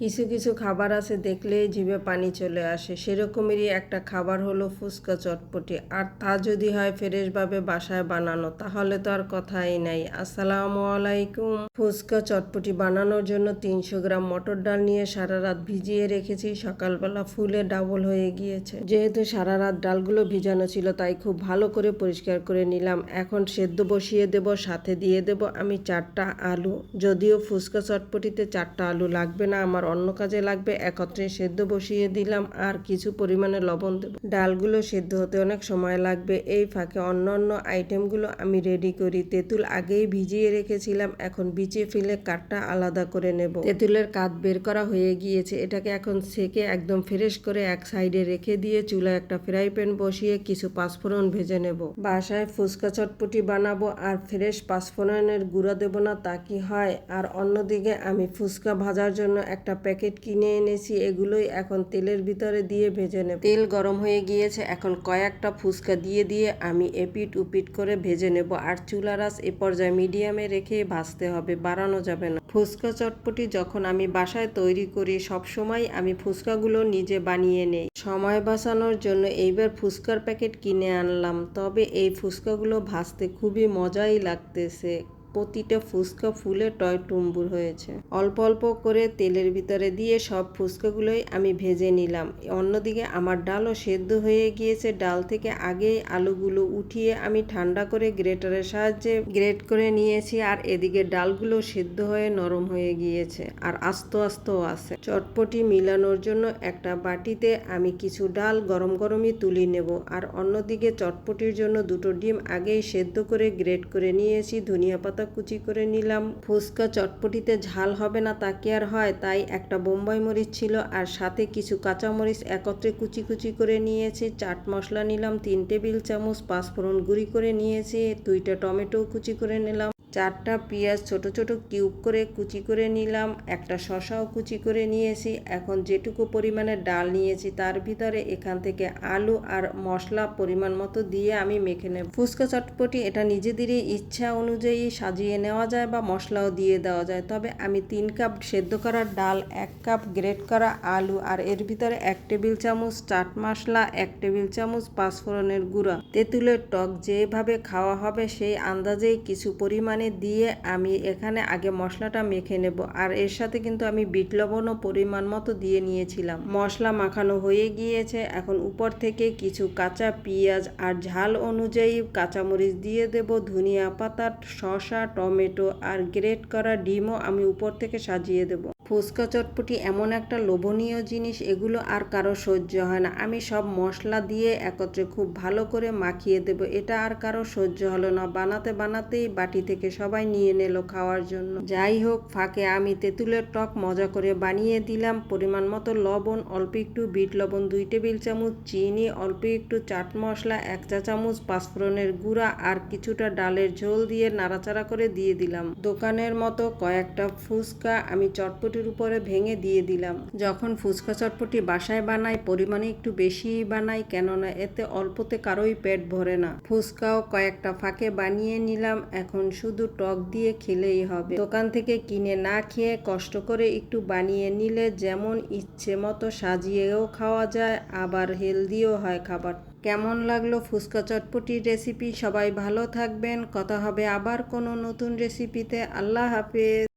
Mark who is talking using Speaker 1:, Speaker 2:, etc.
Speaker 1: কিছু কিছু খাবার আছে দেখলেই জিভে পানি চলে আসে। সেরকমেরই একটা খাবার হলো ফুচকা চটপটি। আর তা যদি হয় ফ্রেশভাবে বাসায় বানানো, তাহলে তো আর কথাই নাই। আসসালামু আলাইকুম। ফুচকা চটপটি বানানোর জন্য তিনশো গ্রাম মটর ডাল নিয়ে সারা রাত ভিজিয়ে রেখেছি। সকালবেলা ফুলে ডাবল হয়ে গিয়েছে। যেহেতু সারা রাত ডালগুলো ভিজানো ছিল, তাই খুব ভালো করে পরিষ্কার করে নিলাম। এখন সেদ্ধ বসিয়ে দেব, সাথে দিয়ে দেব আমি চারটা আলু। যদিও ফুচকা চটপটিতে চারটা আলু লাগবে না, আমার অন্য কাজে লাগবে, একত্রে সেদ্ধ বসিয়ে দিলাম, আর কিছু পরিমাণে লবণ দেবো। ডালগুলো সেদ্ধ হতে অনেক সময় লাগবে। এই ফাঁকে অন্য অন্য আইটেমগুলো আমি রেডি করি। তেঁতুল আগেই ভিজিয়ে রেখেছিলাম, এখন বিচে ফেলে কাঠটা আলাদা করে নেব। তেঁতুলের কাঠ বের করা হয়ে গিয়েছে। এটাকে এখন সেকে একদম ফ্রেশ করে এক সাইডে রেখে দিয়ে চুলায় একটা ফ্রাই প্যান বসিয়ে কিছু পাঁচফোড়ন ভেজে নেব। বাসায় ফুচকা চটপটি বানাবো, আর ফ্রেশ পাঁচফোড়নের গুঁড়া দেবো না তা কি হয়? আর অন্যদিকে আমি ফুচকা ভাজার জন্য একটা প্যাকেট কিনে এনেছি, এগুলোই এখন তেলের ভিতরে দিয়ে ভেজে নেব। তেল গরম হয়ে গিয়েছে, এখন কয়েকটা ফুচকা দিয়ে দিয়ে আমি এপিট উপিট করে ভেজে নেব। আর চুলার আঁচ এ পর্যায়ে মিডিয়ামে রেখে ভাজতে হবে, বাড়ানো যাবে না। ফুচকা চটপটি যখন আমি বাসায় তৈরি করি, সব সময় আমি ফুচকাগুলো নিজে বানিয়ে নেই। সময় বাঁচানোর জন্য এইবার ফুচকার প্যাকেট কিনে আনলাম, তবে এই ফুচকাগুলো ভাজতে খুবই মজাই লাগতেছে। প্রতিটা ফুচকা, ফুলে টয় টুম্বুর হয়েছে। অল্প অল্প করে তেলের ভিতরে দিয়ে সব ফুচকাগুলোই আমি ভেজে নিলাম। অন্যদিকে আমার ডালও সেদ্ধ হয়ে গিয়েছে। ডাল থেকে আগেই আলুগুলো উঠিয়ে আমি ঠান্ডা করে গ্রেটারের সাহায্যে গ্রেট করে নিয়েছি আর এদিকে ডালগুলো সেদ্ধ হয়ে নরম হয়ে গিয়েছে আর আস্ত আস্তও আছে। চটপটি মিলানোর জন্য একটা বাটিতে আমি কিছু ডাল গরম গরমই তুলে নেব আর অন্যদিকে চটপটির জন্য দুটো ডিম আগেই সেদ্ধ করে গ্রেট করে নিয়েছি ধনিয়া পাতা কুচি করে নিলাম। ফুচকা চটপটিতে ঝাল হবে না তা কি আর হয়? তাই একটা বোম্বাই মরিচ ছিল আর সাথে কিছু কাঁচামরিচ একত্রে কুচি কুচি করে নিয়েছি। চাট মশলা নিলাম, তিন টেবিল চামচ পাঁচফোড়ন গুঁড়ি করে নিয়েছি, দুইটা টমেটো কুচি করে নিলাম। চারটা পেঁয়াজ ছোট ছোট কিউব করে কুচি করে নিলাম, একটা শশাও কুচি করে নিয়েছি। এখন যেটুকু পরিমাণে ডাল নিয়েছি তার ভিতরে এখান থেকে আলু আর মশলা পরিমাণ মতো দিয়ে আমি মেখে নেব। ফুচকা চটপটি এটা নিজেদেরই ইচ্ছা অনুযায়ী সাজিয়ে নেওয়া যায় বা মশলাও দিয়ে দেওয়া যায়। তবে আমি তিন কাপ সেদ্ধ করা ডাল, এক কাপ গ্রেট করা আলু আর এর ভিতরে এক টেবিল চামচ চাট মশলা, এক টেবিল চামচ পাঁচফোড়নের গুঁড়া। তেঁতুলের টক যেভাবে খাওয়া হবে সেই আন্দাজেই কিছু পরিমাণে দিয়ে আমি এখানে আগে মশলাটা মেখে নেব। আর এর সাথে কিন্তু আমি বিট লবণও পরিমাণ মতো দিয়ে নিয়েছিলাম। মশলা মাখানো হয়ে গিয়েছে। এখন উপর থেকে কিছু কাঁচা পেঁয়াজ আর ঝাল অনুযায়ী কাঁচামরিচ দিয়ে দেব, ধনিয়া পাতা, শসা, টমেটো আর গ্রেট করা ডিমও আমি উপর থেকে সাজিয়ে দেব। ফুচকা চটপটি এমন একটা লোভনীয় জিনিস, এগুলো আর কারও সহ্য হয় না। আমি সব মশলা দিয়ে একত্রে খুব ভালো করে মাখিয়ে দেব। এটা আর কারও সহ্য হলো না। বানাতে বানাতেই বাটি থেকে সবাই নিয়ে নিল খাওয়ার জন্য। যাই হোক, ফাঁকে আমি তেঁতুলের টক মজা করে বানিয়ে দিলাম। পরিমাণ মতো লবণ, অল্প একটু বিট লবণ, দুই টেবিল চামচ চিনি, অল্প একটু চাট মশলা, এক চা চামচ পাঁচফোড়নের গুঁড়া আর কিছুটা ডালের ঝোল দিয়ে নাড়াচাড়া করে দিয়ে দিলাম। দোকানের মতো কয়েকটা ফুচকা আমি চটপটির উপরে ভেঙে দিয়ে দিলাম। যখন ফুচকা চটপটি বাসায় বানাই, পরিমাণে একটু বেশি বানাই, কেননা এতে অল্পতে কারোই পেট ভরে না। ফুচকাও কয়েকটা ফাঁকে বানিয়ে নিলাম, এখন শুধু টক দিয়ে খেলেই হবে। দোকান থেকে কিনে না খেয়ে কষ্ট করে একটু বানিয়ে নিলে যেমন ইচ্ছে মতো সাজিয়েও খাওয়া যায়, আবার হেলদিও হয় খাবার। কেমন লাগল ফুচকা চটপটির রেসিপি? সবাই ভালো থাকবেন। কথা হবে আবার কোনো নতুন রেসিপিতে। আল্লাহ হাফেজ।